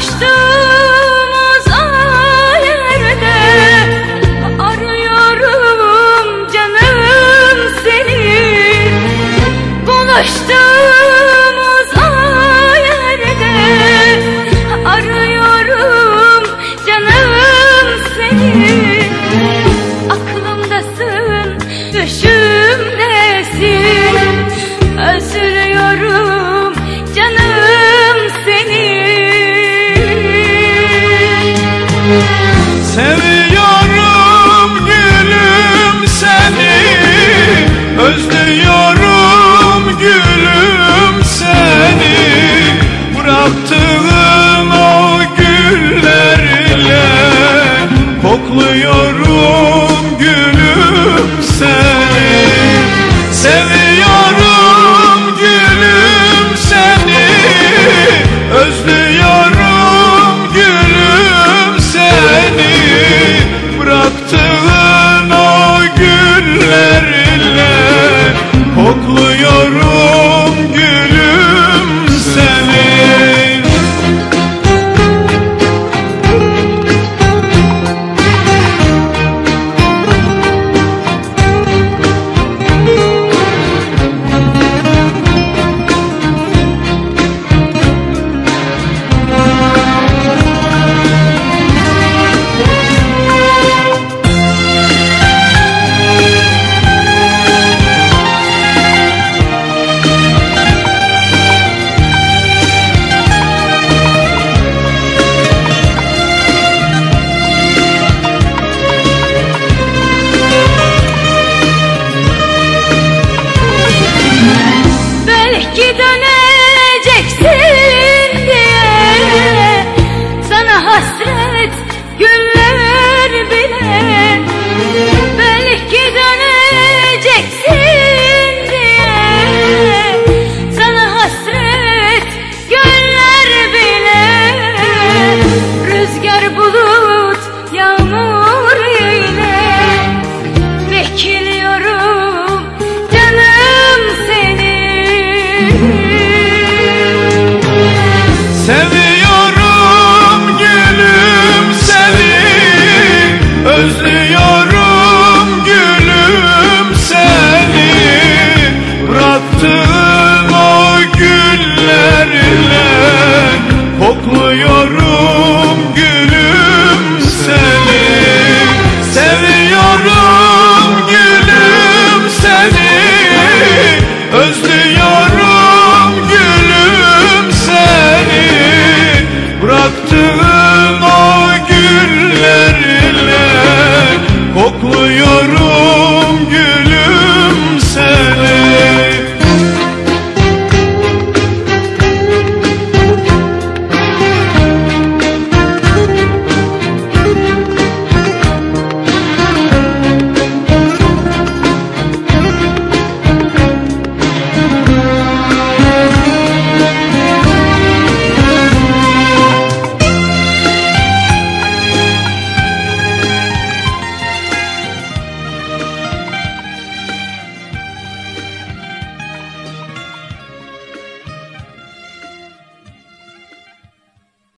Açtım ağlıyorum ki döneceksin diye. Sana hasret gül Seviyorum gülüm seni. Özlüyorum gülüm seni. Bıraktığın o güllerle Kokluyorum gülüm seni. Seviyorum gülüm seni. Özlüyorum